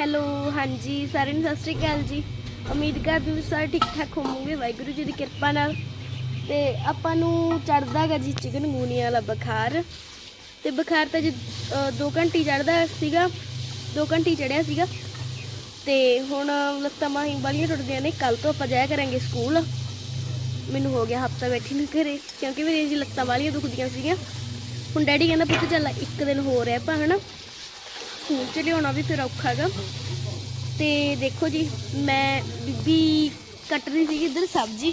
Hello, ਹਾਂਜੀ, ਸਾਰਿਆਂ ਨੂੰ ਸਤਿ ਸ਼੍ਰੀ ਅਕਾਲ ਜੀ। ਉਮੀਦ ਕਰਦੀ ਹਾਂ ਸਾਰੇ ਠੀਕ ਠਾਕ ਹੋਵੋਗੇ, ਵਾਹਿਗੁਰੂ ਜੀ ਦੀ ਕਿਰਪਾ ਨਾਲ। ਤੇ ਆਪਾਂ ਨੂੰ ਚੜਦਾ ਗਾ ਜੀ ਚਿਕਨ ਗੂਨੀਆ ਵਾਲਾ ਬੁਖਾਰ। ਤੇ ਬੁਖਾਰ ਤਾਂ ਜੀ 2 ਘੰਟੇ ਚੜਦਾ ਸੀਗਾ 2 ਘੰਟੇ ਚੜਿਆ ਸੀਗਾ। ਤੇ ਹੁਣ ਲੱਤਾਂ ਮਾਹੀਂ ਵਾਲੀਆਂ ਟੁੱਟਦੀਆਂ ਨੇ ਕੱਲ ਤੋਂ ਆਪਾਂ ਜਾਇਆ ਕਰਾਂਗੇ ਸਕੂਲ। ਮੈਨੂੰ ਹੋ ਗਿਆ ਹਫਤਾ ਬੈਠੀ ਨੂੰ ਘਰੇ, ਕਿਉਂਕਿ ਮੇਰੀਆਂ ਜੀ ਲੱਤਾਂ ਵਾਲੀਆਂ ਦੁਖਦੀਆਂ ਸੀਗੀਆਂ। ਹੁਣ ਡੈਡੀ ਕਹਿੰਦਾ, ਪੁੱਤ ਚੱਲ, ਇੱਕ ਦਿਨ ਹੋਰ ਹੈ ਆਪਾਂ, ਹਨਾ? ਸਕੂਲ ਚ ਲਿਆਉਣਾ ਵੀ ਫਿਰ ਔਖਾ ਗਾ ਤੇ ਦੇਖੋ ਜੀ, ਮੈਂ ਬੀਬੀ ਕੱਟ ਰਹੀ ਸੀਗੀ ਇੱਧਰ ਸਬਜ਼ੀ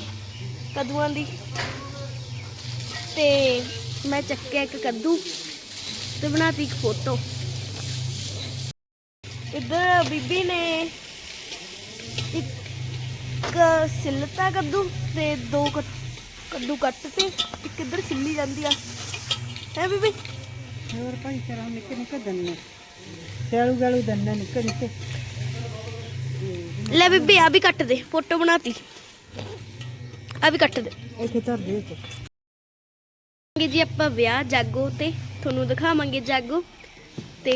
ਕਦੂਆਂ ਦੀ। ਤੇ ਮੈਂ ਚੱਕਿਆ ਇੱਕ ਕੱਦੂ ਤੇ ਬਣਾਤੀ ਇੱਕ ਫੋਟੋ। ਇੱਧਰ ਬੀਬੀ ਨੇ ਇੱਕ ਸਿਲਤਾ ਕੱਦੂ ਤੇ ਦੋ ਕੱਦੂ ਕੱਟ ਤੇ ਇੱਕ ਇੱਧਰ ਸਿੱਲੀ ਜਾਂਦੀ ਆ। ਹੈ ਬੀਬੀ? ਹੋਰ ਭਾਈ, ਕਰਾਂ ਨਿੱਕੇ ਨਿੱਕੇ ਦੰਨੇ। ਸਿਆਲੂ ਗਾਲੂ ਦੰਨੇ ਨਿੱਕੇ ਨਿੱਕੇ। ਲੈ ਬੀਬੀ ਆ ਵੀ ਕੱਟ ਦੇ ਫੋਟੋ ਬਣਾਤੀ। ਆ ਵੀ ਕੱਟ ਦੇ। ਇੱਥੇ ਧਰ ਦੇ ਇੱਥੇ ਕਿ ਜੀ ਆਪਾਂ ਵਿਆਹ ਜਾਗੋ ਤੇ ਤੁਹਾਨੂੰ ਦਿਖਾਵਾਂਗੇ ਜਾਗੋ। ਤੇ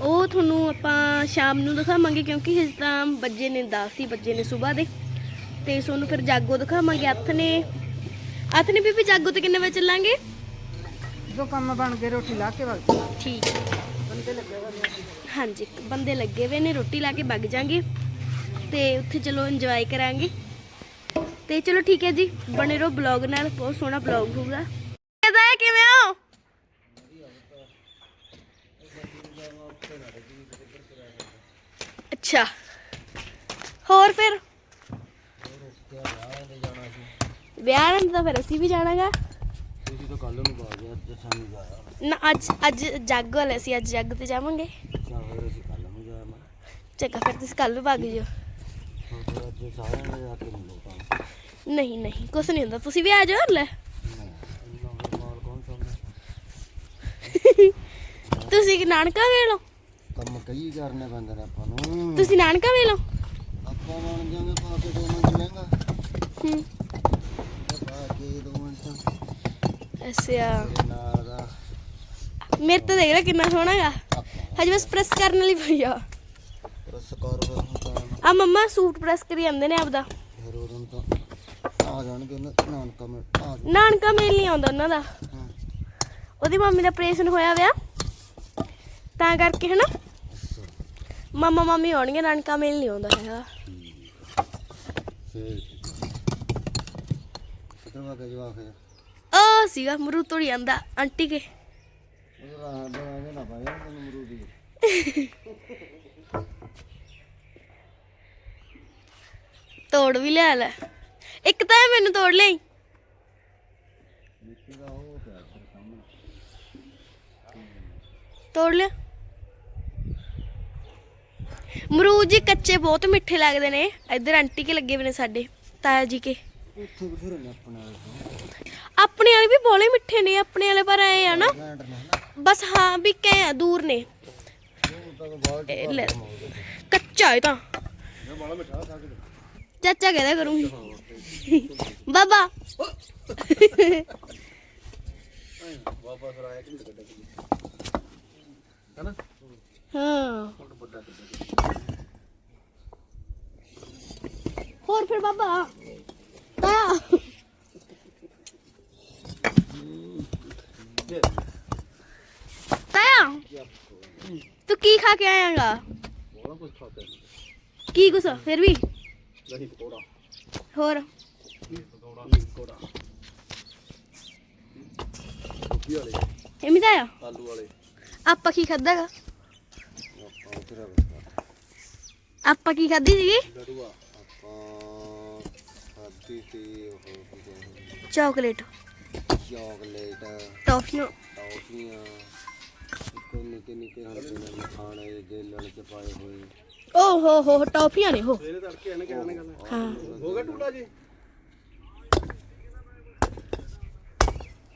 ਉਹ ਤੁਹਾਨੂੰ ਆਪਾਂ ਸ਼ਾਮ ਨੂੰ ਦਿਖਾਵਾਂਗੇ ਕਿਉਂਕਿ ਹਜੇ ਤਾਂ ਵੱਜੇ ਨੇ 10 ਹੀ ਵੱਜੇ ਨੇ ਸਵੇਰ ਦੇ। ਤੇ ਤੁਹਾਨੂੰ ਫਿਰ ਜਾਗੋ ਦਿਖਾਵਾਂਗੇ ਹੱਥ ਨੇ ਹੱਥ ਨੇ ਬੀਬੀ ਜਾਗੋ ਤੇ ਕਿੰਨੇ ਵਜੇ ਚੱਲਾਂਗੇ? ਜੋ ਕੰਮ ਬਣ ਕੇ ਰੋਟੀ ਲਾ ਕੇ ਵਗ ਠੀਕ ਹੈ। ਹਾਂਜੀ ਬੰਦੇ ਲੱਗੇ ਹੋਏ ਨੇ ਰੋਟੀ ਲਾ ਕੇ ਵਗ ਜਾਾਂਗੇ। ਤੇ ਉੱਥੇ ਚਲੋ ਇੰਜੋਏ ਕਰਾਂਗੇ। ਤੇ ਚਲੋ ਠੀਕ ਹੈ ਜੀ ਬਣੇ ਰਹੋ ਬਲੌਗ ਨਾਲ ਬਹੁਤ ਸੋਹਣਾ ਬਲੌਗ ਹੋਊਗਾ। ਕਿਦਾਂ ਹੈ ਕਿਵੇਂ ਹੋ? ਅੱਛਾ। ਹੋਰ ਫਿਰ? ਵਿਆਹ ਨੂੰ ਤਾਂ ਫਿਰ ਅਸੀਂ ਵੀ ਜਾਣਾਗਾ। ਤੁਸੀਂ ਤਾਂ ਕੱਲ ਨੂੰ ਗਿਆ ਅੱਜ ਸਾਨੂੰ ਜਾਇਆ ਨਾ ਅੱਜ ਅੱਜ ਜਾਗੋ ਵਾਲੇ ਸੀ ਅੱਜ ਜੱਗ ਤੇ ਜਾਵਾਂਗੇ। ਅੱਛਾ ਫਿਰ ਅਸੀਂ ਕੱਲ ਨੂੰ ਜਾਇਆ ਮੈਂ ਚੰਗਾ ਫਿਰ ਤੁਸੀਂ ਕੱਲ ਨੂੰ ਭੱਗ ਜਿਓ। ਹੁਣ ਫਿਰ ਅੱਜ ਸਾਰਿਆਂ ਨੇ ਜਾ ਕੇ ਮਿਲੋ ਤਾਂ। ਨਹੀਂ ਨਹੀਂ ਕੁਛ ਨਹੀਂ ਹੁੰਦਾ ਤੁਸੀਂ ਵੀ ਆ ਜਾਓ ਲੈ ਇੰਨਾ ਫਿਰ ਮਾਲ ਕੌਣ ਸਮਝਦਾ ਤੁਸੀਂ ਕਿ ਨਾਨਕਾ ਵੇਲੋ? ਕੰਮ ਕਈ ਕਰਨੇ ਪੈਂਦੇ ਨੇ ਆਪਾਂ ਨੂੰ। ਤੁਸੀਂ ਨਾਨਕਾ ਵੇਲੋ? ਆਪਾਂ ਬਣ ਜਾਵਾਂਗੇ ਪਾ ਕੇ ਦੋ ਮਿੰਟ ਲਹਿੰਗਾ। ਹੂੰ ਤੇ ਪਾ ਕੇ ਦੋ ਮਿੰਟ ਅੱਛਾ। ਨਾਲ ਦਾ ਮੇਰੇ ਤਾਂ ਦੇਖ ਲੈ ਕਿੰਨਾ ਸੋਹਣਾ ਗਾ ਆਪਾਂ ਹਜੇ ਬਸ ਪ੍ਰੈਸ ਕਰਨ ਵਾਲੀ ਪਈ ਆ। ਪ੍ਰੈਸ ਕਰ ਆ ਮੰਮਾ ਸੂਟ ਪ੍ਰੈਸ ਕਰੀ ਜਾਂਦੇ ਨੇ ਆਪਦਾ। ਫਿਰ ਉਦੋਂ ਤਾਂ ਆ ਜਾਣਗੇ ਨਾ ਨਾਨਕਾ ਮੈਂ ਆ ਜਾ ਨਾਨਕਾ ਮੇਲ ਨਹੀਂ ਆਉਂਦਾ ਉਹਨਾਂ ਦਾ। ਹਾਂ। ਉਹਦੀ ਮੰਮੀ ਦਾ ਆਪਰੇਸ਼ਨ ਹੋਇਆ ਵਿਆ। ਤਾਂ ਕਰਕੇ ਹਨਾ। ਅੱਛਾ। ਮਾਮਾ ਮਾਮੀ ਆਉਣਗੇ ਨਾਨਕਾ ਮੇਲ ਨਹੀਂ ਆਉਂਦਾ ਹੈਗਾ। ਫਿਰ ਕਿੱਧਰ ਵਾ ਕੇ ਜਵਾਕ ਹੈ ਆ ਸੀਗਾ ਮਰੂ ਤੋੜੀ ਜਾਂਦਾ ਆਂਟੀ ਕੇ। ਉਹ ਰਾਹ ਨਾ ਪਾਇਆ ਤੈਨੂੰ ਮਰੂਦੀ ਤੋੜ ਵੀ ਲਿਆ ਲੈ। ਇੱਕ ਤਾਂ ਇਹ ਮੈਨੂੰ ਤੋੜ ਲਈ। ਨਿੱਕੀ ਦਾ ਉਹ ਪਿਆ ਫਿਰ ਸਾਹਮਣੇ ਤੋੜ ਲਿਆ। ਮਰੂਦ ਜੀ ਕੱਚੇ ਬਹੁਤ ਮਿੱਠੇ ਲੱਗਦੇ ਨੇ। ਇੱਧਰ ਆਂਟੀ ਕੇ ਲੱਗੇ ਹੋਏ ਨੇ ਸਾਡੇ, ਤਾਇਆ ਜੀ ਕੇ। ਉੱਥੇ ਬਥੇਰੇ ਨੇ ਆਪਣੇ ਵਾਲੇ ਤੋਂ। ਆਪਣੇ ਵਾਲੇ ਵੀ ਬੋਲੇ ਮਿੱਠੇ ਨੇ ਆਪਣੇ ਵਾਲੇ ਪਰ ਆਏ ਆ ਨਾ। ਬਸ ਹਾਂ ਵੀ ਕਹੇ ਆ ਦੂਰ ਨੇ। ਉਹ ਤਾਂ ਬਾਲ ਇਹ ਲੈ, ਕੱਚਾ ਹੈ ਤਾਂ। ਇਹ ਬਾਲਾ ਮਿੱਠਾ ਖਾ ਕੇ ਚਾਚਾ ਕਹਿਦਾ ਕਰੂੰਗੀ। ਬਾਬਾ। ਵਾਪਸ ਰਾਇਆ ਕਿ ਨਹੀਂ ਕੱਢਿਆ ਕਿ ਹੈਨਾ? ਹਾਂ। ਹੁਣ ਵੱਡਾ ਕੱਢਿਆ ਹੋਰ ਫਿਰ ਬਾਬਾ। ਤਾਇਆ, ਤੂੰ ਕੀ ਖਾ ਕੇ ਆਇਆਗਾ ਬੋਲਾ ਕੁਝ ਖਾਤੇ ਕੀ ਕੁਛ ਫਿਰ ਵੀ? ਨਹੀਂ ਪਕੌੜਾ ਹੋਰ? ਪਕੌੜਾ ਪਕੌੜਾ ਰੋਟੀ ਵਾਲੇ ਐਵੇਂ ਤਾਇਆ? ਆਲੂ ਵਾਲੇ ਆਪਾਂ ਕੀ ਖਾਦਾਗਾ ਆਪਾਂ ਕੀ ਖਾਦੀ ਸੀਗੀ? ਲੜੂਆ ਆਪਾਂ ਖਾਦੀ ਤੇ ਉਹ ਕੀ ਕਹਿੰਦੇ ਚਾਕਲੇਟ। ਚਾਕਲੇਟ। ਟੌਫੀਆਂ। ਟੌਫੀਆਂ। ਇੱਕੋ ਨਿੱਕੇ ਨਿੱਕੇ ਹਲਕੇ ਨੇ ਮਖਾਣੇ ਜੇਲਣ ਚ ਪਾਏ ਹੋਏ। ਓ ਹੋ ਹੋ ਟੌਫੀਆਂ ਨੇ ਉਹ ਸਵੇਰੇ ਤੜਕੇ ਇਹਨੇ ਕਹਿਣੇ ਗੱਲ। ਹਾਂ। ਹੋ ਗਿਆ ਟੂਲਾ ਜੀ?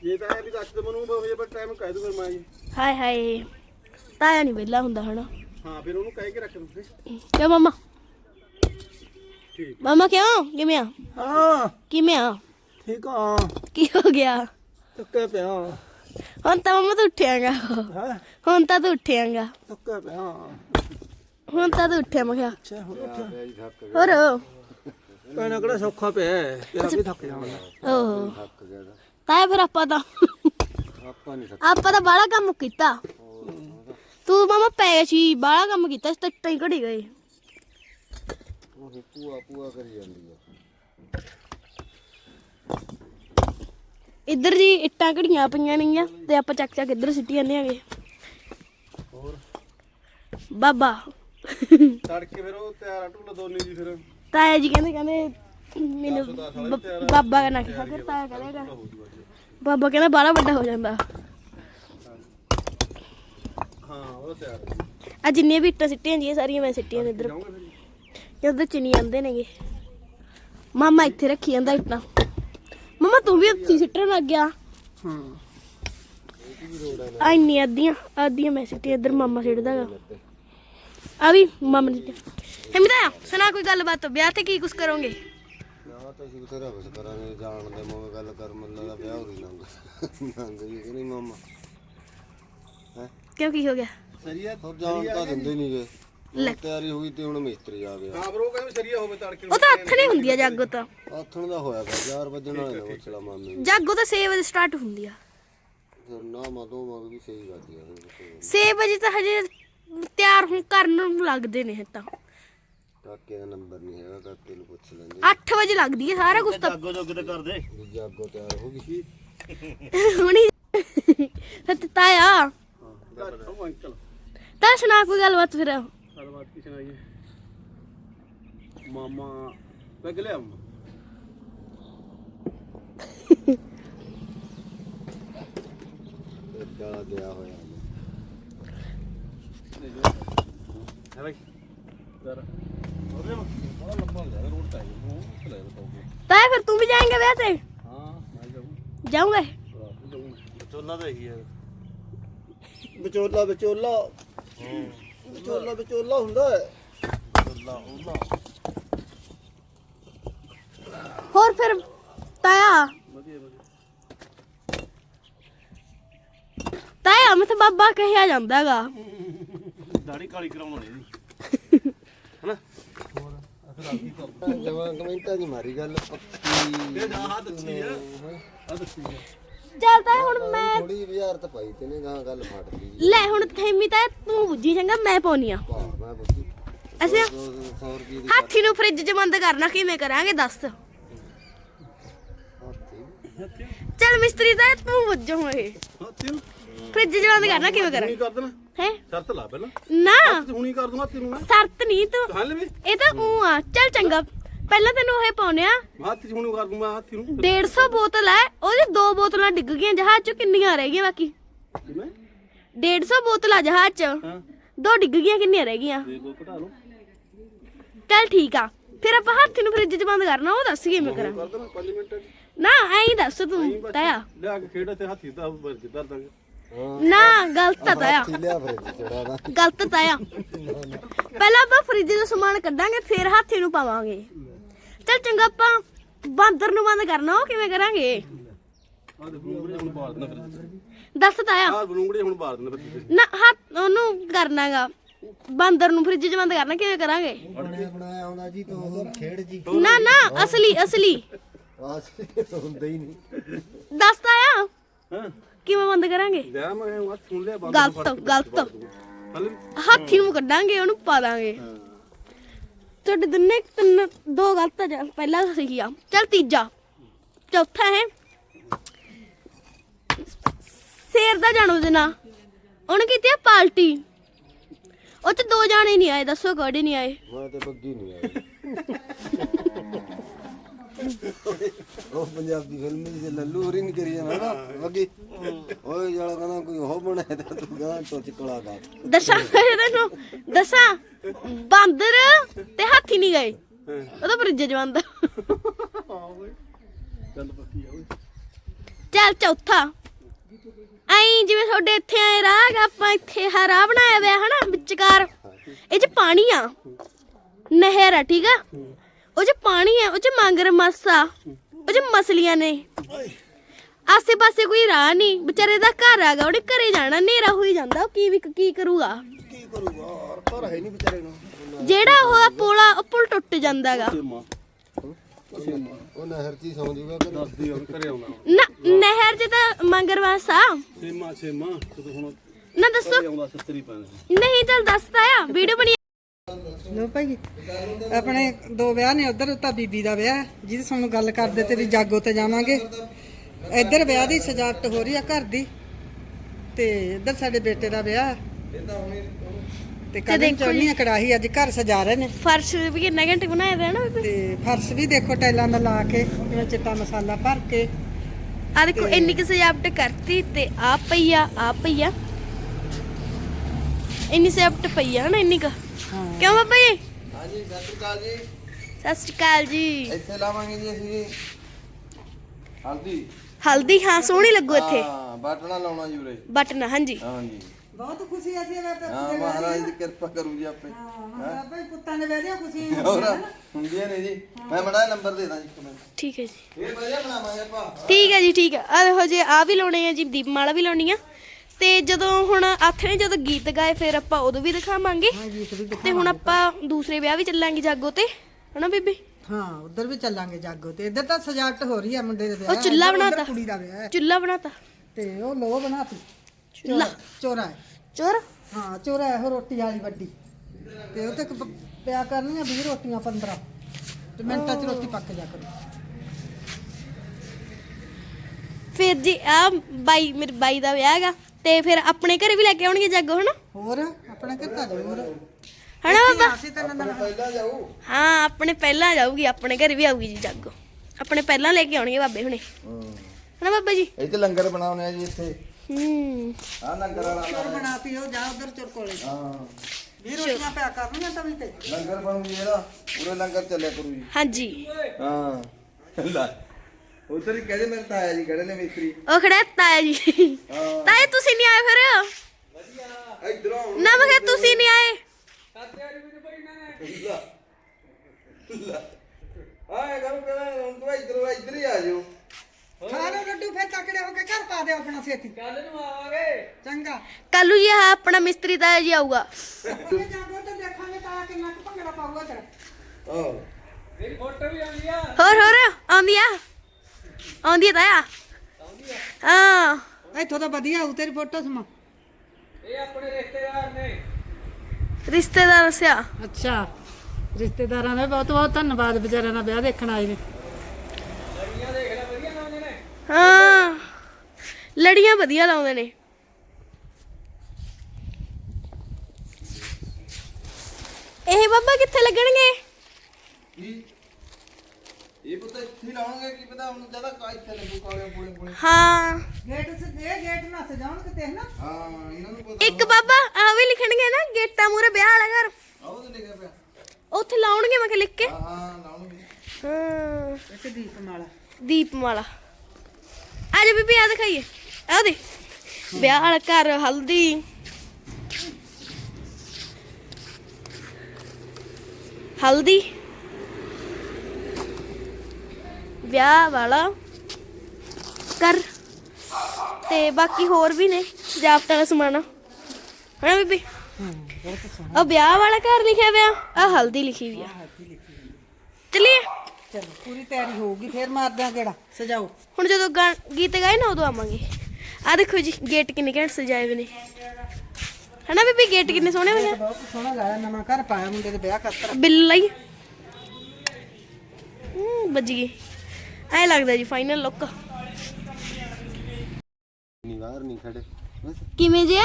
ਇਹ ਤਾਂ ਹੈ ਵੀ ਦੱਸ ਦੇ ਮੈਨੂੰ ਬਵੇ ਪਰ ਟਾਈਮ ਕਹਿ ਦੂ ਫਿਰ ਮੈਂ ਜੀ। ਹਾਏ ਹਾਏ। ਤਾਇਆ ਨਹੀਂ ਵਿਹਲਾ ਹੁੰਦਾ ਹਨਾ। ਹਾਂ ਫਿਰ ਉਹਨੂੰ ਕਹਿ ਕੇ ਰੱਖ ਦੂੰ ਕਿਉਂ ਮਮਾ? ਠੀਕ। ਮਮਾ ਕਿਉਂ? ਕਿਵੇਂ ਆ? ਹਾਂ। ਕਿਵੇਂ ਆ? ਠੀਕ ਆ। ਕੀ ਹੋ ਗਿਆ? ਟੱਕੇ ਪਿਆ। ਹੁਣ ਤਾਂ ਮਮਾ ਤੂੰ ਉੱਠਿਆਗਾ। ਹਾਂ? ਹੁਣ ਤਾਂ ਤੂੰ ਉੱਠਿਆਗਾ। ਥੱਕਾ ਪਿਆ। ਹੁਣ ਤਾਂ ਤੂੰ ਉੱਠਿਆ ਮੈਂ ਕਿਹਾ। ਅੱਛਾ ਹੁਣ ਉੱਠਿਆ। ਹੋਰ? ਪੈਣਾ ਕਿਹੜਾ ਸੌਖਾ ਪਿਆ ਹੈ, ਤੇਰਾ ਵੀ ਥੱਕ ਜਾਣਾ ਓਹ। ਥੱਕ ਗਿਆ ਤਾਂ। ਫਿਰ ਆਪਾਂ ਤਾਂ ਆਪਾਂ ਨਹੀਂ ਥੱਕ ਆਪਾਂ ਤਾਂ ਬਾਹਲਾ ਕੰਮ ਕੀਤਾ। ਤੂੰ ਮਮਾ ਪੈ ਸੀ ਬਾਹਲਾ ਕੰਮ ਕੀਤਾ ਤੱਕ ਹੀ ਘੜੀ ਗਏ। ਉਹ ਪੂਆ ਪੂਆ ਕਰੀ ਜਾਂਦੀ ਆ। ਇੱਧਰ ਜੀ ਇੱਟਾਂ ਘੜੀਆਂ ਪਈਆਂ ਨੇਗੀਆਂ ਤੇ ਆਪਾਂ ਚੱਕ ਚੱਕ ਇੱਧਰ ਸਿੱਟੀ ਜਾਂਦੇ ਆਗੇ ਹੋਰ? ਬਾਬਾ। ਤੜਕੇ ਫਿਰ ਉਹ ਤਿਆਰ ਢੁੱਲ ਦੋਨੀ ਜੀ ਫਿਰ। ਤਾਇਆ ਜੀ ਕਹਿੰਦੇ ਕਹਿੰਦੇ ਮੈਨੂੰ ਬ- ਬਾਬਾ ਨਾ ਕਿਹਾ ਕਰ ਤਾਇਆ ਕਹਿੰਦਾ ਬਾਬਾ ਕਹਿੰਦਾ ਬਾਹਲਾ ਵੱਡਾ ਹੋ ਜਾਂਦਾ। ਹਾਂ ਉਹ ਤਿਆਰ ਆ। ਜਿੰਨੀਆਂ ਵੀ ਇੱਟਾਂ ਸਿੱਟੀਆਂ ਜੀ ਇਹ ਸਾਰੀਆਂ ਮੈਂ ਸਿੱਟੀਆਂ ਨੇ ਇੱਧਰ। ਉਧਰ ਚਿਣੀ ਆਂਦੇ ਨੇਗੇ। ਮਾਮਾ ਇੱਥੇ ਰੱਖੀ ਜਾਂਦਾ ਇੱਟਾਂ। ਮਮਾ ਤੂੰ ਵੀ ਉੱਥੇ ਸਿੱਟਣ ਲੱਗ ਗਿਆ। ਹਾਂ ਆ ਇੰਨੀ ਅੱਧੀਆਂ ਅੱਧੀਆਂ ਮੈਂ ਸਿੱਟੀਆਂ ਇੱਧਰ ਮਾਮਾ ਸਿੱਟਦਾਗਾ ਆ ਵੀ ਮਾਮਾ ਨੇ ਹਮਦਾ ਸੁਣਾ ਕੋਈ ਗੱਲਬਾਤ ਵਿਆਹ ਤੇ ਕੀ ਕੁਛ ਕਰੋਗੇ? ਨਾ ਤਾਂ ਅਸੀਂ ਬਥੇਰਾ ਕੁਛ ਕਰਾਂਗੇ ਜਾਣਦੇ ਮੋਵੇਂ ਗੱਲ ਕਰ ਮੱਲਾ ਦਾ ਵਿਆਹ ਹੋ ਰਹੀ ਨੰਗ ਨੰਗ ਜੀ ਕਿ ਨਹੀਂ ਮਾਮਾ? ਹੈ? ਕਿਉਂ ਕੀ ਹੋ ਗਿਆ? ਸਰੀਆ ਜਾਣ ਤਾਂ ਦਿੰਦੇ ਨਹੀਂ ਗਏ ਲੈ। ਤਿਆਰੀ ਹੋ ਗਈ ਤੇ ਹੁਣ ਮਿਸਤਰੀ ਆ ਗਿਆ। ਹਾਂ ਬਰੋ ਕਹਿੰਦੇ ਸਰੀਆ ਹੋਵੇ ਤੜਕੇ ਉਹ ਤਾਂ ਹੱਥ ਨਹੀਂ ਹੁੰਦੀ ਆ ਜਾਗੋ ਤਾਂ। ਆਥਣ ਦਾ ਹੋਇਆ ਗਾ 4 ਵਜੇ ਵਾਲੇ ਨੇ ਪੁੱਛਲਾ ਮਾਮੇ। ਜਾਗੋ ਤਾਂ 6 ਵਜੇ ਸਟਾਰਟ ਹੁੰਦੀ ਆ। ਫਿਰ ਨਾ ਮਦੋਂ ਮਗ ਵੀ ਸਹੀ ਕਰਦੀ ਆ 6 ਵਜੇ। ਤਾਂ ਹਜੇ ਤਿਆਰ ਹੁਣ ਕਰਨ ਨੂੰ ਲੱਗਦੇ ਨੇ ਇਹ ਤਾਂ। ਕਾਕੇ ਦਾ ਨੰਬਰ ਨਹੀਂ ਹੈਗਾ ਕਾਕੇ ਨੂੰ ਪੁੱਛ ਲੈਂਦੇ 8 ਵਜੇ ਲੱਗਦੀ ਹੈ ਸਾਰਾ ਕੁਝ ਤਾਂ। ਅੱਗੋ ਜੋਗ ਤੇ ਕਰ ਦੇ ਵੀ ਜਾਗੋ ਤਿਆਰ ਹੋ ਗਈ ਹੁਣੀ ਸੱਚ ਤਾਇਆ ਤਾਂ ਸੁਣਾ ਕੋਈ ਗੱਲਬਾਤ ਫਿਰ। ਗੱਲਬਾਤ ਕੀ ਸੁਣਾਈਏ? ਮਾਮਾ ਲੱਗ ਲਿਆ ਮਾਮਾ ਏਡਾ ਗਿਆ ਹੋਇਆ ਹੈ ਭਾਈ ਜ਼ਰਾ ਉਹਦੇ ਬੜਾ ਲੰਬਾ ਹੋ ਜਾਏਗਾ ਰੋਡ ਤੇ ਉਹ ਚਲੇ ਤਾਇਆ ਫਿਰ ਤੂੰ ਵੀ ਜਾਏਂਗਾ ਵਿਆਹ ਤੇ? ਹਾਂ ਮੈਂ ਜਾਊਂ ਜਾਊਂਗਾ? ਜਾਊਂ ਵਿਚੋਲਾ ਤਾਂ ਇਹੀ ਹੈ। ਵਿਚੋਲਾ ਵਿਚੋਲਾ। ਵਿਚੋਲਾ ਵਿਚੋਲਾ ਹੁੰਦਾ ਹੈ। ਵਿਚੋਲਾ ਹੁੰਦਾ ਹੋਰ ਫਿਰ ਤਾਇਆ? ਵਧੀਆ ਵਧੀਆ ਤਾਇਆ ਮੈਂ ਤਾਂ ਬਾਬਾ ਕਹਿਆ ਜਾਂਦਾਗਾ ਦਾੜੀ ਕਾਲੀ ਕਰਾਉਣ ਵਾਲੀ ਹਨਾ? ਜਵਾਂ ਕਮੈਂਟਾਂ ਦੀ ਮਾਰੀ ਗੱਲ ਪੱਕੀ। ਇਹ ਆ ਦੱਸੀ ਆ। ਆ ਦੱਸੀ ਆ। ਚੱਲ ਹੁਣ ਮੈਂ ਥੋੜੀ ਬਾਜ਼ਾਰ ਤਾਂ ਪਾਈ ਤੇ ਨੇ ਗਾਂ ਗੱਲ ਫੜਦੀ ਲੈ ਹੁਣ ਥੇਮੀ ਤਾਂ ਤੂੰ ਬੁੱਝੀ ਚੰਗਾ ਮੈਂ ਪਾਉਣੀ ਆ। ਭਾ ਮੈਂ ਬੁੱਧੀ ਅਸੀਂ 200 ਰੁਪਏ ਦੀ ਹਾਥੀ ਨੂੰ ਫ੍ਰਿਜ 'ਚ ਬੰਦ ਕਰਨਾ ਕਿਵੇਂ ਕਰਾਂਗੇ ਦੱਸ। ਹਾਥੀ? ਚੱਲ ਮਿਸਤਰੀ ਤਾਂ ਤੂੰ ਬੁੱਝੋ ਇਹ। ਹੱਥੀ ਨੂੰ? ਫ੍ਰਿਜ 'ਚ ਬੰਦ ਕਰਨਾ ਕਿਵੇਂ ਕਰਾਂ ਹੁਣੀ ਕਰ ਦੇਣਾ। ਹੈ? ਸ਼ਰਤ ਲਾ ਪਹਿਲਾਂ। ਨਾ। ਹੁਣੀ ਕਰ ਦੂੰਗਾ ਹੱਥੀ ਨੂੰ ਮੈਂ। ਸ਼ਰਤ ਨਹੀਂ ਤੂੰ। ਹੱਲ ਵੀ। ਇਹ ਤਾਂ ਉਹ ਆ। ਚੱਲ ਚੰਗਾ। ਪਹਿਲਾਂ ਤੈਨੂੰ ਇਹ ਪਾਉਣਿਆ ਹੱਥੀ ਹੁਣੀ ਕਰ ਦੂੰਗਾ ਹੱਥੀ ਨੂੰ 150 ਬੋਤਲ ਹੈ ਉਹਦੇ ਦੋ ਬੋਤਲਾਂ ਡਿੱਗ ਗਈਆਂ ਜਹਾਜ਼ 'ਚ ਕਿੰਨੀਆਂ ਰਹਿ ਗਈਆਂ ਬਾਕੀ? ਕਿਵੇਂ? 150 ਬੋਤਲਾਂ ਜਹਾਜ਼ 'ਚ। ਹਾਂ। ਦੋ ਡਿੱਗ ਗਈਆਂ ਕਿੰਨੀਆਂ ਰਹਿ ਗਈਆਂ? ਦੇ ਦੋ ਘਟਾ ਲਓ। ਚੱਲ ਠੀਕ ਆ। ਫਿਰ ਆਪਾਂ ਹਾਥੀ ਨੂੰ ਫ੍ਰਿਜ 'ਚ ਬੰਦ ਕਰਨਾ ਉਹ ਦੱਸ ਕਿਵੇਂ ਕਰਾਂ ਕਰ ਦੇਣਾ 5 ਮਿੰਟ ਨਾ ਐਂ ਹੀ ਦੱਸ ਤੂੰ ਤਾਇਆ। ਲਿਆ ਕੇ ਖੇਡ ਤੇ ਹੱਥੀ ਦਾ ਵਰਜ ਕਰ ਦਾਂਗੇ। ਹਾਂ ਨਾ ਗਲਤ ਆ ਤਾਇਆ। ਲਿਆ ਫਿਰ ਚੜਾ ਦਾ ਗਲਤ ਤਾਇਆ। ਪਹਿਲਾਂ ਆਪਾਂ ਫ੍ਰਿਜ ਦਾ ਸਮਾਨ ਕੱਢਾਂਗੇ ਫਿਰ ਹਾਥੀ ਨੂੰ ਪਾਵਾਂਗੇ। ਚੱਲ ਚੰਗਾ, ਆਪਾਂ ਬਾਂਦਰ ਨੂੰ ਬੰਦ ਕਰਨਾ, ਉਹ ਕਿਵੇਂ ਕਰਾਂਗੇ? ਆਹ ਦੇ ਬਲੂੰਗੜੇ ਹੁਣ ਬਾਲ ਦੇਣਾ ਫਿਰ ਦੱਸ ਤਾਇਆ ਆਹ ਬਲੂੰਗੜੇ ਹੁਣ ਬਾਲ ਦੇਣਾ ਫਿਰ ਨਾ, ਹੱਥ ਉਹਨੂੰ ਕਰਨਾਗਾ ਬਾਂਦਰ ਨੂੰ ਫ੍ਰਿਜ 'ਚ ਬੰਦ ਕਰਨਾ, ਕਿਵੇਂ ਕਰਾਂਗੇ? ਬਣਿਆ ਬਣਾਇਆ ਆਉਂਦਾ ਜੀ ਤੂੰ ਹੋਰ ਖੇਡ ਜੀ ਨਾ ਨਾ, ਅਸਲੀ ਅਸਲੀ। ਆਸ ਹੁੰਦਾ ਹੀ ਨਹੀਂ ਦੱਸ ਤਾਇਆ ਹਾਂ ਕਿਵੇਂ ਬੰਦ ਕਰਾਂਗੇ? ਲਿਆ ਮੈਂ ਹੱਥ ਸੁਣ ਲਿਆ ਬੰਦ ਗਲਤ ਗਲਤ। ਹੱਲ ਹਾਥੀ ਨੂੰ ਕੱਢਾਂਗੇ, ਉਹਨੂੰ ਪਾ ਦਾਂਗੇ। ਤੁਹਾਡੇ ਦੋਨੇ ਤਿੰਨ, ਦੋ ਗਲਤ ਆ, ਜਾ ਪਹਿਲਾ ਸਹੀ ਆ। ਚੱਲ ਤੀਜਾ। ਚੌਥਾ ਹੈ। ਸ਼ੇਰ ਦਾ ਜਨਮ ਦਿਨ ਆ ਉਹਨੇ ਕੀਤੀ ਆ ਪਾਰਟੀ ਉਹ ਚ ਦੋ ਜਾਣੇ ਨਹੀਂ ਆਏ, ਦੱਸੋ ਕਿਹੜੇ ਨਹੀਂ ਆਏ। ਮੈਂ ਤੇ ਬੱਗੀ ਨਹੀਂ ਆਈ। ਉਹ ਪੰਜਾਬੀ ਫਿਲਮ ਦੀ ਲੱਲੂ ਹੋਰੀ ਨਹੀਂ ਕਰੀ ਜਾਣਾ ਨਾ ਬੱਗੀ ਓਏ ਜਿਹੜਾ ਕਹਿੰਦਾ ਕੋਈ ਉਹ ਬਣਾਇਆ ਤਾਂ ਤੂੰ ਕਹਿੰਦਾ ਟੁੱਚ ਕਲਾ ਗਾ ਦੱਸਾਂ ਤੈਨੂੰ ਦੱਸਾਂ ਬਾਂਦਰ ਤੇ ਹਾਥੀ ਨਹੀਂ ਗਏ। ਉਹਦਾ ਫਰਿੱਜ ਚ ਬੰਦ। ਹਾਂ ਓਏ ਗੱਲ ਪੱਕੀ ਆ ਓਏ। ਚੱਲ ਚੌਥਾ। ਐਂ ਜਿਵੇਂ ਤੁਹਾਡੇ ਇੱਥੇ ਆਏ ਰਾਹ ਆਪਾਂ ਇੱਥੇ ਹਾ ਰਾਹ ਬਣਾਇਆ ਹੋਇਆ ਹਨਾ ਵਿਚਕਾਰ। ਇਹ ਚ ਪਾਣੀ ਆ। ਨਹਿਰ ਆ ਠੀਕ ਆ? ਉਹ ਚ ਪਾਣੀ ਆ ਉਹ ਚ ਮੰਗਰ ਮੱਸਾ ਉਹ ਚ ਮਸਲੀਆਂ ਨੇ। ਆਸੇ ਪਾਸੇ ਕੋਈ ਰਾਹ ਨਹੀਂ ਵਿਚਾਰੇ ਦਾ ਘਰ ਆਗਾ ਉਹਨੇ ਘਰੇ ਜਾਣਾ ਹਨੇਰਾ ਹੋਈ ਜਾਂਦਾ ਉਹ ਕੀ ਵੀ ਕੀ ਕਰੂਗਾ? ਕੀ ਕਰੂਗਾ? ਔਰ ਪਰ ਹੈ ਨਹੀਂ ਵਿਚਾਰੇ ਨੂੰ। ਜਿਹੜਾ ਉਹ ਆ ਪੁਲਾ ਉਹ ਪੁਲ ਟੁੱਟ ਜਾਂਦਾਗਾ ਉਹ ਨਹਿਰ ਚ ਹੀ ਸੌਂ ਜੂਗਾ ਘਰੇ। ਦੱਸਦੀ ਉਹ ਘਰੇ ਆਉਂਦਾ ਨਾ ਨਹਿਰ 'ਚ ਤਾਂ ਮੰਗਰਵਾਸ ਆ ਸੇਮਾ ਸੇਮਾ ਤੂੰ ਹੁਣ ਨਾ ਦੱਸੋ। ਘਰੇ ਆਉਂਦਾ 70 ਪੈਂਦੇ। ਨਹੀਂ ਚੱਲ ਦੱਸਦਾ ਆ ਵੀਡੀਓ ਬਣੀ ਲੋ ਭਾਈ ਆਪਣੇ ਦੋ ਵਿਆਹ ਨੇ ਉਧਰ ਤਾਂ ਬੀਬੀ ਦਾ ਵਿਆਹ ਜਿਹਦੀ ਸਾਨੂੰ ਗੱਲ ਕਰਦੇ ਤੇ ਵੀ ਜਾਗੋ ਤੇ ਜਾਵਾਂਗੇ। ਇੱਧਰ ਵਿਆਹ ਦੀ ਸਜਾਵਟ ਹੋ ਰਹੀ ਆ ਘਰ ਦੀ ਤੇ ਇੱਧਰ ਸਾਡੇ ਬੇਟੇ ਦਾ ਵਿਆਹ। ਤੇ ਕੱਲ ਦੇਖੋ ਚੜਨੀ ਆ ਕੜਾਹੀ ਅੱਜ ਘਰ ਸਜਾ ਰਹੇ ਨੇ। ਫਰਸ਼ ਵੀ ਕਿੰਨਾ ਘੰਟੇ ਬਣਾਇਆ ਹੋਇਆ ਨਾ ਤੇ ਫਰਸ਼ ਵੀ ਦੇਖੋ ਟਾਈਲਾਂ ਦਾ ਲਾ ਕੇ ਜਿਵੇਂ ਚਿੱਟਾ ਮਸਾਲਾ ਭਰ ਕੇ। ਆ ਦੇਖੋ ਇੰਨੀ ਕਿ ਸਜਾਵਟ ਕਰਤੀ ਤੇ ਆ ਪਈਆ ਆ। ਪਈਆ ਇੰਨੀ ਸਜਾਵਟ ਪਈ ਆ ਨਾ ਇੰਨੀ ਕ। ਕਿਉਂ ਬਾਬਾ ਜੀ? ਹਾਂਜੀ ਸਤਿ ਸ਼੍ਰੀ ਅਕਾਲ ਜੀ। ਸਤਿ ਸ਼੍ਰੀ ਅਕਾਲ ਜੀ। ਇੱਥੇ ਲਾਵਾਂਗੇ ਜੀ ਅਸੀਂ। ਹਲਦੀ। ਹਲਦੀ ਹਾਂ ਸੋਹਣੀ ਲੱਗੂ ਇੱਥੇ। ਹਾਂ ਬਾਟਣਾ ਲਾਉਣਾ ਜੀ ਉਰੇ। ਬਟਨ ਹਾਂਜੀ। ਹਾਂਜੀ। ਬਹੁਤ ਖੁਸ਼ੀ ਆ ਜੀ ਇਹ ਤਾਂ ਹਾਂ ਮਹਾਰਾਜ ਦੀ ਕਿਰਪਾ ਕਰੂ ਜੀ ਆਪੇ। ਹਾਂ ਭਾਈ ਪੁੱਤਾਂ ਨੇ ਵਿਆਹ ਖੁਸ਼ੀ ਹੋਰ ਹੁੰਦੀਆਂ ਨੇ ਜੀ। ਮੈਂ ਮੜਾ ਨੰਬਰ ਦੇ ਦਾਂ ਜੀ ਇੱਕ ਮਿੰਟ। ਠੀਕ ਹੈ ਜੀ। ਇਹ ਵਧੀਆ ਬਣਾਵਾਂਗੇ ਆਪਾਂ। ਠੀਕ ਹੈ ਜੀ ਠੀਕ ਹੈ। ਆ ਦੇਖੋ ਜੀ ਆ ਵੀ ਲਾਉਣੇ ਆ ਜੀ ਦੀਪਮਾਲਾ ਵੀ ਲਾਉਣੀ ਆ। ਤੇ ਜਦੋਂ ਹੁਣ ਆਥਣੇ ਜਦੋਂ ਗੀਤ ਗਾਏ ਫਿਰ ਆਪਾਂ ਉਦੋਂ ਵੀ ਦਿਖਾਵਾਂਗੇ। ਹਾਂ ਗੀਤ ਵੀ ਤੇ ਹੁਣ ਆਪਾਂ ਦੂਸਰੇ ਵਿਆਹ ਵੀ ਚੱਲਾਂਗੇ ਜਾਗੋ ਤੇ। ਹਨਾ ਬੀਬੀ? ਹਾਂ ਉਧਰ ਵੀ ਚੱਲਾਂਗੇ ਜਾਗੋ ਤੇ। ਇੱਧਰ ਤਾਂ ਸਜਾਵਟ ਹੋ ਰਹੀ ਆ ਮੁੰਡੇ ਦੇ ਵਿਆਹ। ਉਹ ਚੁੱਲ੍ਹਾ ਇੱਧਰ- ਬਣਾਤਾ। ਕੁੜੀ ਦਾ ਵਿਆਹ ਹੈ। ਚੁੱਲਾ ਬਣਾਤਾ। ਤੇ ਉਹ ਲੋਹ ਬਣਾਤੀ। ਚੁੱਲ੍ਹਾ। ਚੋਰਾ ਹੈ। ਚੋਰ? ਹਾਂ ਚੋਰਾ ਹੈ ਉਹ ਰੋਟੀ ਵਾਲੀ ਵੱਡੀ। ਤੇ ਉਹ ਤੇ ਕ- ਪਿਆ ਕਰਨੀਆਂ 20 ਰੋਟੀਆਂ 15 ਤੇ ਮਿੰਟਾਂ 'ਚ ਰੋਟੀ ਪੱਕ ਜਾ ਕਰੂ। ਫਿਰ ਜੀ ਆ ਬਾਈ ਮੇਰੇ ਬਾਈ ਦਾ ਵਿਆਹ ਹੈਗਾ। ਤੇ ਫਿਰ ਆਪਣੇ ਘਰੇ ਵੀ ਲੈ ਕੇ ਆਉਣਗੇ ਜਾਗੋ ਹਨਾ? ਹੋਰ? ਆਪਣੇ ਘਰ ਤਾਂ ਜ਼ਰੂਰ ਹਨਾ ਬਾਬਾ? ਅਸੀਂ ਤਾਂ ਨੰਦ ਪਹਿਲਾਂ ਜਾਊ। ਹਾਂ ਆਪਣੇ ਪਹਿਲਾਂ ਜਾਊਗੀ ਆਪਣੇ ਘਰੇ ਵੀ ਆਊਗੀ ਜੀ ਜਾਗੋ। ਆਪਣੇ ਪਹਿਲਾਂ ਲੈ ਕੇ ਆਉਣਗੇ ਬਾਬੇ ਹੁਣੇ। ਹਨਾ ਬਾਬਾ ਜੀ? ਇੱਥੇ ਲੰਗਰ ਬਣਾਉਣੇ ਆ ਜੀ ਇੱਥੇ। ਹੂੰ। ਆ ਲੰਗਰ ਵਾਲਾ ਚੋਰ ਬਣਾਤੀ ਉਹ ਜਾ ਉਧਰ ਚੋਰ ਕੋਲੇ। ਹਾਂ। 20 ਰੋਟੀਆਂ ਪਿਆ ਕਰਨੀਆਂ ਤਵੀ ਤੇ। ਲੰਗਰ ਬਣੂ ਜੀ ਇਹਦਾ ਪੂਰੇ ਲੰਗਰ ਚੱਲਿਆ ਕਰੂ ਜੀ ਹਾਂਜੀ। ਹਾਂ। ਲੈ। ਉਧਰ ਹੀ ਕਹਦੇ ਮੇਰੇ ਤਾਇਆ ਜੀ ਖੜੇ ਨੇ ਮਿਸਤਰੀ। ਉਹ ਖੜਾ ਤਾਇਆ ਜੀ। ਹਾਂ। ਤਾਇਆ ਤੁਸੀਂ ਨਹੀਂ ਆਏ ਫਿਰ? ਇਧਰੋਂ ਨਾ ਮੈਂ ਕਿਹਾ ਤੁਸੀਂ ਨਹੀਂ ਆਏ। ਆਏ ਕਰੋ ਕਹਿੰਦਾ ਹੁਣ ਤੂੰ ਇਧਰੋਂ ਇੱਧਰ ਹੀ ਆ ਜਾਓ ਖਾ ਲਓ ਲੱਡੂ ਫਿਰ ਤਕੜੇ ਹੋ ਕੇ ਘਰ ਪਾ ਦਿਓ ਆਪਣਾ ਛੇਤੀ ਕੱਲ ਨੂੰ ਆਵਾਂਗੇ। ਚੰਗਾ। ਕੱਲੂ ਜੀ ਆਹ ਆਪਣਾ ਮਿਸਤਰੀ ਤਾਇਆ ਜੀ ਆਊਗਾ। ਤੇ ਜਾਗੋ ਤੇ ਦੇਖਾਂਗੇ ਤਾਂ ਕਿੰਨਾ ਕੁ ਭੰਗੜਾ ਪਾਊਗਾ ਤੇਰਾ ਆਹ। ਹੋਰ ਹੋਰ ਆਉਂਦੀ ਆ? ਆਉਂਦੀ ਆ ਤਾਇਆ? ਹਾਂ ਇੱਥੋਂ ਤਾਂ ਵਧੀਆ ਆਊ ਤੇਰੀ ਫੋਟੋ ਸਮਾ। ਰਿਸ਼ਤੇਦਾਰ ਸਿਆ। ਅੱਛਾ ਰਿਸ਼ਤੇਦਾਰਾਂ ਦਾ ਬਹੁਤ ਬਹੁਤ ਧੰਨਵਾਦ ਵਿਚਾਰਿਆਂ ਦਾ ਵਿਆਹ ਦੇਖਣ ਆਏ ਨੇ। ਹਾਂ। ਲੜੀਆਂ ਵਧੀਆ ਲਾਉਂਦੇ ਨੇ। ਇਹ ਬਾਬਾ ਕਿੱਥੇ ਲੱਗਣਗੇ? ਕੀ? ਇਹ ਪਤਾ ਇੱਥੇ ਹੀ ਲਾਉਣਗੇ ਕੀ ਪਤਾ ਹੁਣ ਜ਼ਿਆਦਾ ਕਾ ਇੱਥੇ ਲੱਗੂ ਕਾਲੇ ਪੂਰੇ ਪੂਰੇ ਹਾਂ। ਗੇਟ ਸ ਇਹ ਗੇਟ ਨਾ ਸਜਾਉਣਗੇ ਤੇ ਨਾ ਹਾਂ ਇਹਨਾਂ ਨੂੰ ਪਤਾ ਇੱਕ ਬਾਬਾ ਆ ਵੀ ਲਿਖਣਗੇ ਨਾ ਗੇਟਾਂ ਮੂਰੇ ਵਿਆਹ ਵਾਲਾ ਘਰ। ਆਉ ਤੇ ਲਿਖਿਆ ਪਿਆ। ਉੱਥੇ ਲਾਉਣਗੇ ਮੈਂ ਕਿ ਲਿਖ ਕੇ। ਹਾਂ ਹਾਂ ਲਾਉਣਗੇ। ਹਾਂ। ਇੱਕ ਦੀਪਮਾਲਾ। ਦੀਪਮਾਲਾ। ਆ ਜਾ ਬੀਬੀ ਆ ਦਿਖਾਈਏ। ਆ ਦੇ। ਵਿਆਹ ਵਾਲਾ ਘਰ ਹਲਦੀ। ਹਲਦੀ। ਵਿਆਹ ਵਾਲਾ ਕਰ। ਤੇ ਬਾਕੀ ਹੋਰ ਵੀ ਨੇ ਸਜਾਵਟ ਵਾਲਾ ਸਮਾਨ। ਹਣਾ ਬੀਬੀ? ਉਹ ਵਿਆਹ ਵਾਲਾ ਘਰ ਲਿਖਿਆ ਹੋਇਆ ਆ ਹਲਦੀ ਲਿਖੀ ਵੀ ਆ। ਚਲਿਏ? ਚਲੋ ਪੂਰੀ ਤਿਆਰੀ ਹੋਊਗੀ ਫੇਰ ਮਾਰਦੇ ਆ ਕਿਹੜਾ ਸਜਾਓ। ਹੁਣ ਜਦੋਂ ਗਾ- ਗੀਤ ਗਾਏ ਨਾ ਉਦੋਂ ਆਵਾਂਗੇ। ਆ ਦੇਖੋ ਜੀ ਗੇਟ ਕਿੰਨੇ ਘੈਂਟ ਸਜਾਏ ਹੋਏ ਨੇ। ਹਨਾ ਬੀਬੀ ਗੇਟ ਕਿੰਨੇ ਸੋਹਣੇ ਹੋਏ ਨੇ ਬਹੁਤ ਸੋਹਣਾ ਲਾਇਆ ਨਵਾਂ ਘਰ ਪਾਇਆ ਮੁੰਡੇ ਦੇ ਵਿਆਹ ਕਰਤਾ ਬਿੱਲ ਲਈ। ਹੂੰ ਵੱਜ ਗਈ ਐ ਲੱਗਦਾ ਜੀ ਫਾਈਨਲ ਲੁੱਕ ਨਹੀਂ ਬਾਹਰ ਨਹੀਂ ਖੜੇ। ਬਸ। ਕਿਵੇਂ ਜਿਆ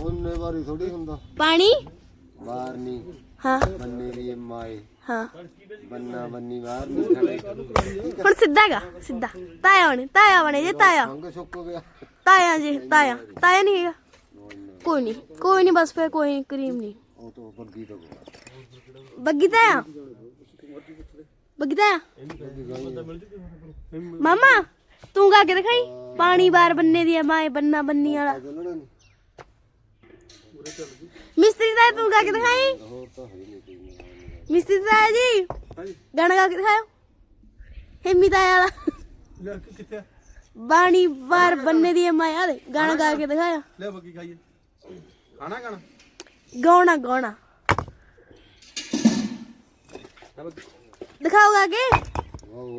ਉਹਨੇ ਵਾਰੀ ਥੋੜੀ ਹੁੰਦਾ। ਪਾਣੀ? ਬਾਹਰ ਨਹੀਂ। ਹਾਂ। ਬੰਨੇ ਦੀ ਮਾਏ। ਹਾਂ। ਬੰਨਾ ਬੰਨੀ ਬਾਹਰ ਨਹੀਂ ਖੜੇ। ਹੁਣ ਸਿੱਧਾ ਤਾਇਆ ਬਣੇ ਤਾਇਆ ਬਣੇ ਜੀ ਤਾਇਆ। ਅੰਗ ਸੁੱਕ ਗਿਆ। ਤਾਇਆ ਜੀ ਤਾਇਆ। ਤਾਇਆ ਨਹੀਂ ਹੈਗਾ। ਕੋਈ ਨਹੀਂ ਕੋਈ ਨਹੀਂ ਬਸ ਫਿਰ ਕੋਈ ਕਰੀਮ ਨਹੀਂ। ਉਹ ਤੋਂ ਬੱਗੀ ਤੋਂ ਬੱਗੀ ਤਾਇਆ? ਬੱਗੀ ਤਾਇਆ ਮਾਮਾ ਤੂੰ ਗਾ ਕੇ ਦਿਖਾਈ? ਪਾਣੀ ਬਾਰ ਬੰਨੇ ਦੀ ਮਾਏ ਬੰਨਾ ਬੰਨੀ ਵਾਲਾ। ਮਿਸਤਰੀ ਦਾ ਤੂੰ ਗਾ ਕੇ ਦਿਖਾਈ? ਮਿਸਤਰੀ ਦਾ ਜੀ? ਗਾਣਾ ਗਾ ਕੇ ਦਿਖਾਓ ਹਿੰਮੀ ਤਾਇਆ ਵਾਲਾ। ਬਾਣੀ ਵਾਰ ਬੰਨੇ ਦੀ ਮਾਇਆ ਦੇ ਗਾਣਾ ਗਾ ਕੇ ਦਿਖਾਇਆ ਲੈ ਬੱਗੀ ਖਾਈਏ। ਖਾਣਾ ਖਾਣਾ ਗਾਉਣਾ ਗਾਉਣਾ। ਦਿਖਾਓ ਗਾ